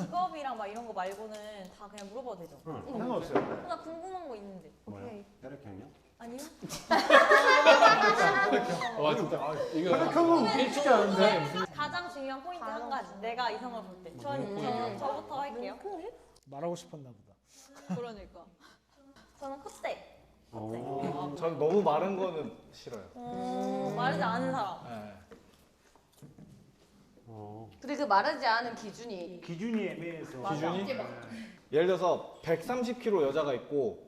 직업이랑 막 이런 거 말고는 다 그냥 물어봐도 되죠? 응, 상관없어요. 나 궁금한 거 있는데. 뭐야? 오케이. 혈액형이요? 아니요? 와 진짜 이거 혈액형은 쉽지 않은데. 가장 중요한 포인트 한 가지. 내가 이성을 볼 때. 전, 음. 저, 저부터 할게요. 말하고 싶었나 보다. 그러니까. 저는 콧대. 오. 전 너무 마른 거는 싫어요. 음, 마르지 않은 사람. 네. 어. 근데 그 마르지 않은 기준이 기준이 애매해서. 기준이? 예를 들어서 130kg 여자가 있고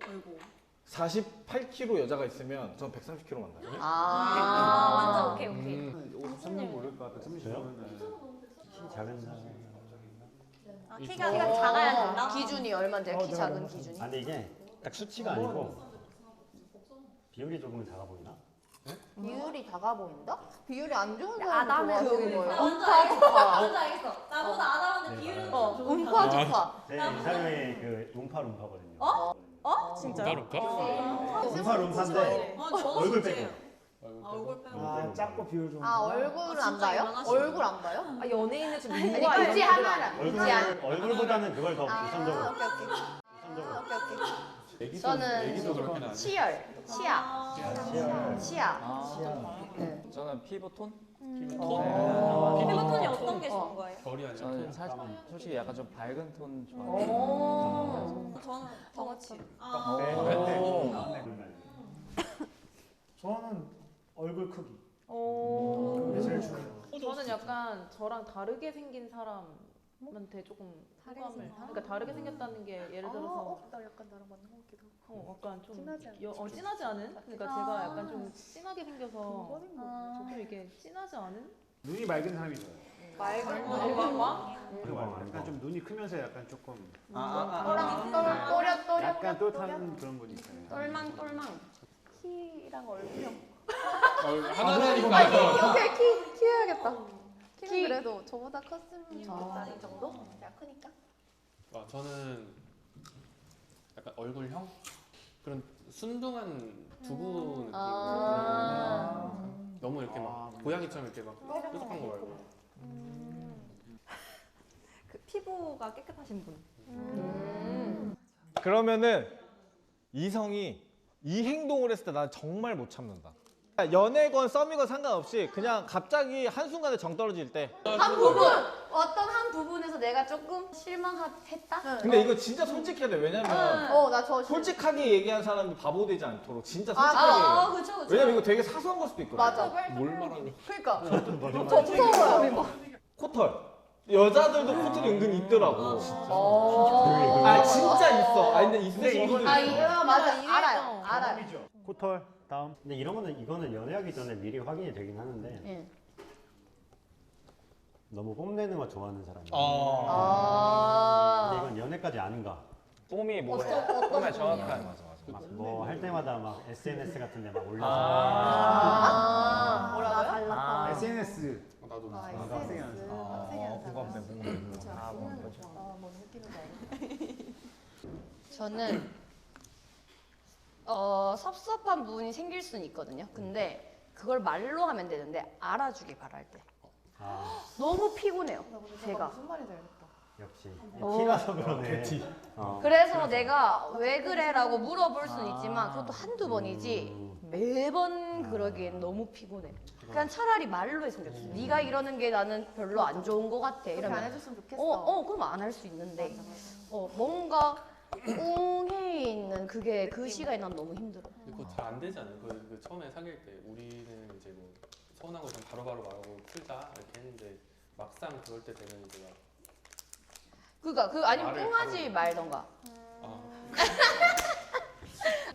48kg 여자가 있으면 전 130kg 만나요. 아, 아, 완전 오케이, 오케이. 음. 53년 모를까? 130년. 키 작은 사람. 아, 키가, 키가 작아야 된다? 기준이 얼마인데 어, 키 작은 기준이? 아 근데 이게 딱 수치가 아니고 비율이 조금 작아 보이나? 비율이 작아 보인다? 비율이 안 좋은 아, 사람 좋아하는 나 거예요. 먼저 음파 알겠어. 주파. 먼저 알겠어. 나보다 아담한데 네, 비율은 어, 좀 좋은 음파 사람. 주파. 제 이상형이 그 룸파룸파거든요. 어? 어? 진짜요? 룸파 룸파 룸파인데 어, 저도 얼굴. 빼고. 아, 얼굴 빼고. 아 작고 비율 좀. 아 얼굴은 안 봐요? 연하시네. 얼굴 안 봐요? 아 연예인을 좀 아니 누가 굳이 하나는 얼굴. 얼굴보다는 그걸 더 아 우선적으로. 오케이 오케이 우선적으로. 오케이 오케이. 애기도 저는 애기도 그렇게 나네. 치열, 치아, 치아. 아, 네. 저는 피부톤? 피부톤? 피부톤이 어떤 게 어. 좋은 거예요? 결이 아니라 저는 톤. 사, 솔직히 약간 좀 밝은 톤 좋아해요. 오. 저는 덩어치. 아, 네. 저는 얼굴 크기. 오. 그게 제일 중요해요. 저는 약간 저랑 다르게 생긴 사람 한테 조금 호감을 그러니까 다르게 생겼다는 게 예를 들어서 나 약간 나랑 맞는 것 같기도 하고. 어, 약간 좀 진하지 않은 여, 어, 진하지 않은 그러니까 아. 제가 약간 좀 진하게 생겨서 아. 좀 이렇게 진하지 않은 눈이 맑은 사람이 좋아요. 맑은 얼굴과? 그리고 약간 좀 눈이 크면서 약간 조금 또랑 또랑 또렷 또렷 약간 똘한 그런 분이 있어요. 똘망 똘망. 키랑 얼굴형. 어, 하나라니까. 오케이 키 키워야겠다. 키는 키. 그래도 저보다 컸으면 좋겠다는 정도? 내가 크니까. 아, 저는 약간 얼굴형 그런 순둥한 두부 느낌. 아. 너무 이렇게 막 고양이처럼 이렇게 막 뾰족한 거 말고. 그 피부가 깨끗하신 분 음. 그러면은 이성이 이 행동을 했을 때 난 정말 못 참는다. 연애건 썸이건 상관없이 그냥 갑자기 한순간에 정 떨어질 때. 한 부분. 어떤 한 부분에서 내가 조금 실망했다. 근데 이거 진짜 솔직해야 돼. 왜냐면 어 나 저 솔직하게 얘기한 사람이 바보 되지 않도록 진짜 아, 솔직하게 아, 얘기해 아, 그쵸, 그쵸. 왜냐면 이거 되게 사소한 걸 수도 있거든 맞아. 뭘 말하는 그러니까. 거짓말. 저 무서워요. 코털. 여자들도 코털이 은근히 있더라고. 어. 아 진짜 있어. 아 근데 있으신 분들 아 있어. 이거 맞아. 알아요. 알아요. 코털 다음. 근데 이런 거는 이거는 연애하기 전에 미리 확인이 되긴 하는데 예. 너무 뽐내는 거 좋아하는 사람이. 어. 아. 근데 이건 연애까지 아닌가. 뽐이 뭐예요? 어떤 어떤 뽐의 정확한. 맞아 맞아 막 뭐 할 때마다 막 SNS 같은 데 막 올려서. 아. 뭐라고요? 아, SNS. 어, 나도 아. 학생이 SNS. 하는 아, 학생이 하는 공감돼 사람. 공감돼 아, 뭐, 그렇죠. 아, 뭔 느낌인지 알겠다. 저는 어 섭섭한 부분이 생길 수는 있거든요. 근데 그걸 말로 하면 되는데 알아주길 바랄 때 아 너무 피곤해요. 제가. 무슨 말인지 알겠다 역시 어. 티라서 그러네. 어. 그래서 내가 왜 그래라고 물어볼 수는 있지만 그것도 한두 번이지 음. 매번 그러기엔 너무 피곤해. 그냥 차라리 말로 했으면 좋겠어. 네가 이러는 게 나는 별로 안 좋은 것 같아. 이러면 안 해줬으면 좋겠어 어, 어, 그럼 안 할 수 있는데 어, 뭔가 웅해 있는 그게 그 시간이 난 너무 힘들어. 근데 그거 잘 안 되지 않아요? 그, 그 처음에 사귈 때 우리는 이제 뭐 서운한 거좀 바로바로 말하고 풀자 이렇게 했는데 막상 그럴 때 되면 이제 막 그니까 그 아니면 말을 웅하지 바로- 말던가. 아.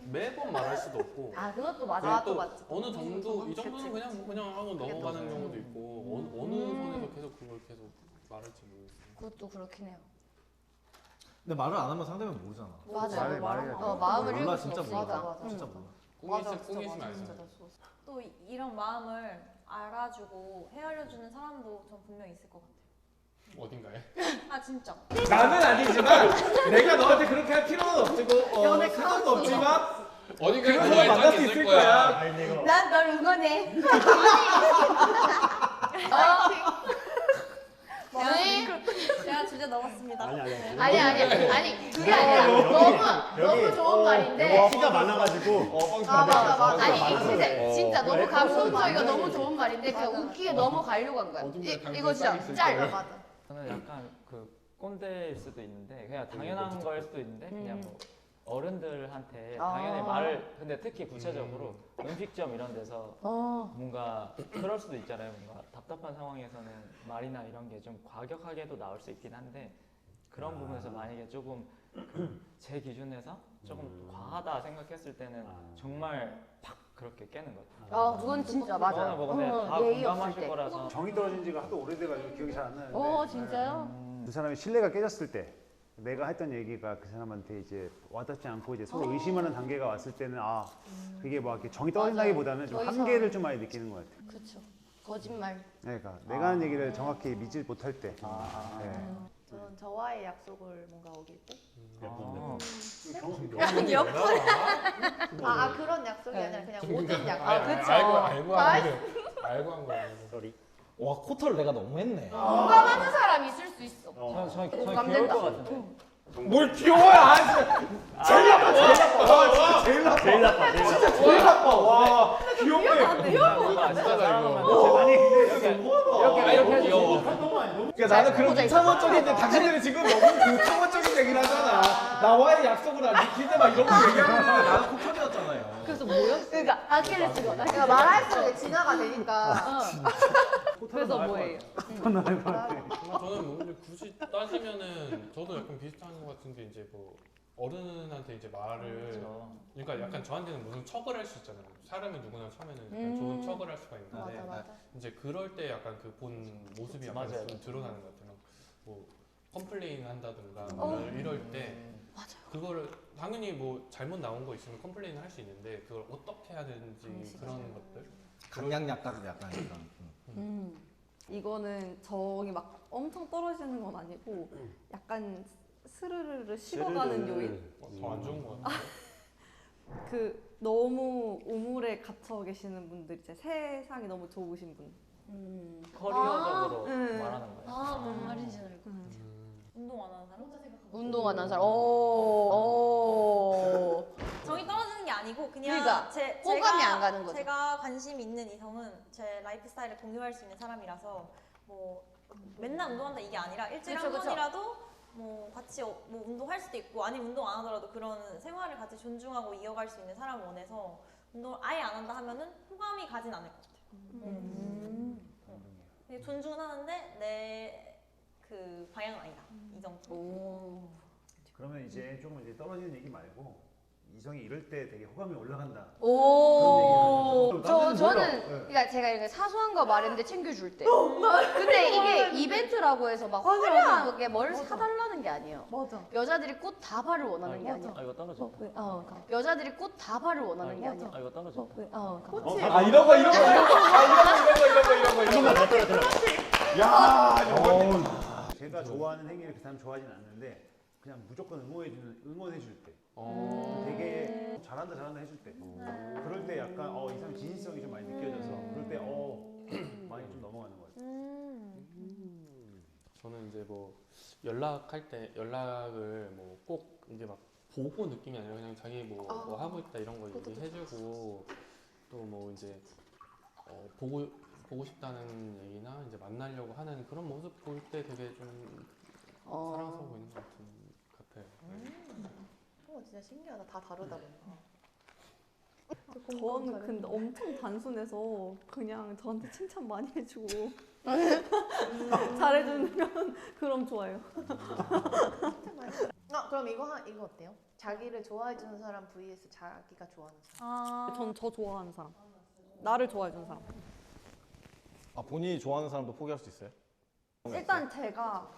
매번 말할 수도 없고 아 그것도 맞아. 또또 맞지. 어느 정도 이 정도는 그냥 뭐 그냥 하고 넘어가는 경우도 있고 어느, 어느 선에서 계속 그걸 계속 말할지 모르겠어요. 그것도 그렇긴 해요. 근데 말을 안 하면 상대방 모르잖아 맞아. 말을 말해야 어, 마음을 몰라 읽을 수 진짜 없으니까. 몰라 응. 진짜 몰라 꿍이시 꿍이시면 알잖아요. 또 이- 이런 마음을 알아주고 헤아려주는 사람도 전 분명히 있을 것 같아요. 어딘가에? 아, 진짜. 나는 아니지만 내가 너한테 그렇게 할 필요는 없고 어, 생각도 없지만 어딘가에 그런 사람 만날 수 있을 거야. 난 널 응원해. 제 가 주제 넘었습니다. 아니 아니 아니. 아니 아니 아니 그게 아니라 너무 너무 좋은 말인데 키가 많아가지고 아 맞아 맞아 아니 맞아. 진짜 진짜 너무 감동적이고 너무 좋은 말인데 그냥 웃기게 너무 가려고 한 거야 이, 이거 진짜 짤 저는 약간 그 꼰대일 수도 있는데 그냥 당연한 걸 수도 있는데 그냥 뭐 어른들한테 아. 당연히 말을 근데 특히 구체적으로 음 식점 이런 데서 어. 뭔가 그럴 수도 있잖아요. 뭔가 답답한 상황에서는 말이나 이런 게 좀 과격하게도 나올 수 있긴 한데 그런 아. 부분에서 만약에 조금 그제 기준에서 조금 음. 과하다 생각했을 때는 아. 정말 팍 그렇게 깨는 거죠. 아 그건 진짜 맞아 근데 어, 다 예의 없을 공감하실 때 거라서 정이 떨어진 지가 하도 오래돼가지고 기억이 잘 안 나는데 어 진짜요? 음, 그 사람의 신뢰가 깨졌을 때 내가 했던 얘기가 그 사람한테 이제 와닿지 않고 이제 서로 의심하는 단계가 왔을 때는 아 그게 막 이렇게 정이 떨어진다기보다는 좀 더 이상. 한계를 좀 많이 느끼는 것 같아요. 그쵸 거짓말 그러니까 내가 하는 얘기를 정확히 믿지 못할 때. 아, 네. 저는 저와의 약속을 뭔가 어길 때. 아. 아, 아 그런 약속이 아니라 그냥 모든 약속. 아 그쵸 알고 알고 한 거예요. 알고 한 거예요. 와 코털 내가 너무 했네. 공감하는 사람이 있을 수 있어 저, 저, 저 귀여울 공감된다. 것 같은데. 뭘 귀여워요? 아, 진짜. 제일 나빠, 제일 나빠. 와, 진짜 제일 나빠. 제일 나빠 제일 나빠. 제일 나빠. 와, 귀엽네. 진짜 사랑하면 아니 근데 이렇게 이렇게 귀여워. 그러니까 나는 그런 비상원적인데 당신들이 지금 너무 얘기를 하잖아. 나와의 약속을 안 지킬 때막 이런 거 얘기하는데 나는 코털이었잖아요. 그래서 뭐였어? 그러니까 아킬레스건 그러니까 말할수록 진화가 되니까. 그래서 뭐예요? 저는 뭐 근데 굳이 따지면은 저도 약간 비슷한 것 같은 게 이제 뭐 어른한테 이제 말을 그렇죠. 그러니까 약간 저한테는 무슨 척을 할 수 있잖아요. 사람은 누구나 처음에는 약간 음. 좋은 척을 할 수가 있는데 맞아 맞아. 이제 그럴 때 약간 그 본 모습이 약간 맞아요. 좀 드러나는 것 같아요. 뭐 컴플레인 한다든가 어. 뭐 이럴 때 맞아요. 그거를 당연히 뭐 잘못 나온 거 있으면 컴플레인을 할 수 있는데 그걸 어떻게 해야 되는지 그런 것들 강약 약간 약간 이런. 음. 음. 이거는 정이 막 엄청 떨어지는 건 아니고 약간 스르르르 식어가는 요인. 더 안 좋은 것 같아요. 그 너무 우물에 갇혀 계시는 분들 이제 세상이 너무 좁으신 분. 음. 커리어적으로 아, 음. 말하는 거예요. 아 뭔 말인지 알고 음. 운동 안 하는 사람? 운동하는 사람 오, 오. 정이 떨어지는 게 아니고 그냥 그러니까 제, 호감이 제가, 안 가는 거죠. 제가 관심 있는 이성은 제 라이프 스타일을 공유할 수 있는 사람이라서 뭐 맨날 운동한다 이게 아니라 일주일에 그쵸, 한 그쵸. 번이라도 뭐 같이 어- 뭐 운동할 수도 있고 아니면 운동 안 하더라도 그런 생활을 같이 존중하고 이어갈 수 있는 사람을 원해서 운동을 아예 안 한다 하면은 호감이 가진 않을 것 같아요. 음. 근데 존중은 하는데 내 그 방향은 아니다 이 정도. 오. 그러면 이제 조금 이제 떨어지는 얘기 말고 이성이 이럴 때 되게 호감이 올라간다. 오. 저. 저는. 네. 그러니까 제가 이렇게 사소한 거 말했는데 챙겨줄 때. 근데 이게 이벤트라고 해서 막 화려하게 뭘 사달라는 게 아니에요. 맞아. 여자들이 꽃 다발을 원하는 게 아니야. 아 이거 떨어져. 왜? 어, 여자들이 꽃 다발을 원하는 게 아니야. 아 이거 떨어져. 왜? 어, 꽃이 아 이런 거 이런 거 이런 거 아, 이런 거 이런 거 이런 거 이런 거. 더 떨어져. 야, 제가 좋아하는 행위를 그 사람 좋아하진 않는데 그냥 무조건 응원해주는 응원해줄 때. 어. 되게 잘한다 잘한다 해줄 때. 그럴 때 약간 어 이 사람 진실성이 좀 많이 느껴져서 그럴 때 어 많이 좀 넘어가는 것 같아요. 저는 이제 뭐 연락할 때 연락을 뭐 꼭 이제 막 보고 느낌이 아니라 그냥 자기 뭐, 뭐 하고 있다 이런 거 얘기해주고 또 뭐 이제 어, 보고 보고 싶다는 얘기나 이제 만나려고 하는 그런 모습 볼 때 되게 좀 어. 사랑스러워 보이는 것 같은 같아요. 어 진짜 신기하다. 다 다르다 보니까. 저는 근데 엄청 단순해서 그냥 저한테 칭찬 많이 해주고 잘해주면 그럼 좋아요. 아 그럼 이거 한 이거 어때요? 자기를 좋아해 주는 사람 vs 자기가 좋아하는 사람. 아, 전저 좋아하는 사람. 나를 좋아해 주는 사람. 아 본인이 좋아하는 사람도 포기할 수 있어요? 일단 제가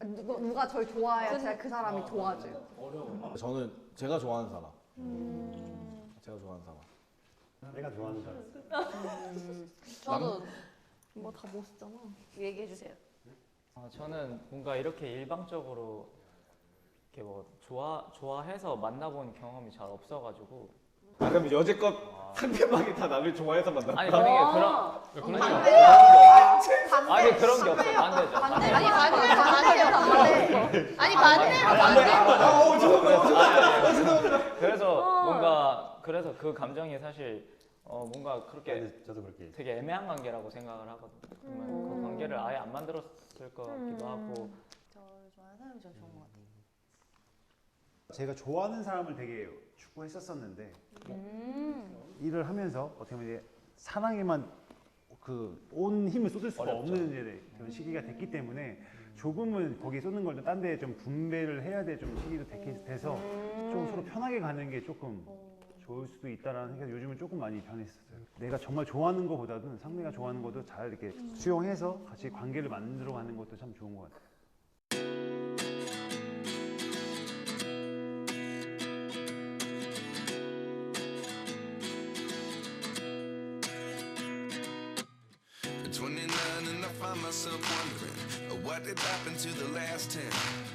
누가, 누가 절 좋아해야 제가 그 사람이 좋아져요. 저는 제가 좋아하는 사람. 제가 좋아하는 사람. 내가 좋아하는 사람. 저도 뭐다 멋있잖아. 얘기해 주세요. 아, 저는 뭔가 이렇게 일방적으로 이렇게 뭐 좋아 좋아해서 만나본 경험이 잘 없어가지고 아 그럼 여지껏 상대방이 다 나를 좋아해서 만났다. 아니 그런 게 그런 그런 게 반대. 아니 그런 게 없어 반대죠. 아니 반대. 아니 반대로 반대. 어 죄송합니다. 그래서 뭔가 그래서 그 감정이 사실 어 뭔가 그렇게 네, 저도 그렇게 되게 애매한 관계라고 생각을 하거든요. 그러면 그 관계를 아예 안 만들었을 것 같기도 하고. 저를 좋아하는 사람이 저 좋은 것 같아요. 제가 좋아하는 사람을 되게 추구했었었는데 음. 일을 하면서 어떻게 보면 이제 사랑에만 그 온 힘을 쏟을 수가 어렵죠. 없는 이제 그런 시기가 됐기 때문에 조금은 거기에 쏟는 걸 딴 데 좀 분배를 해야 될 좀 시기도 됐- 돼서 좀 서로 편하게 가는 게 조금 좋을 수도 있다라는 생각이 요즘은 조금 많이 변했었어요. 내가 정말 좋아하는 것보다는 상대가 좋아하는 것도 잘 이렇게 수용해서 같이 관계를 만들어 가는 것도 참 좋은 것 같아요. What did happen to the last 10.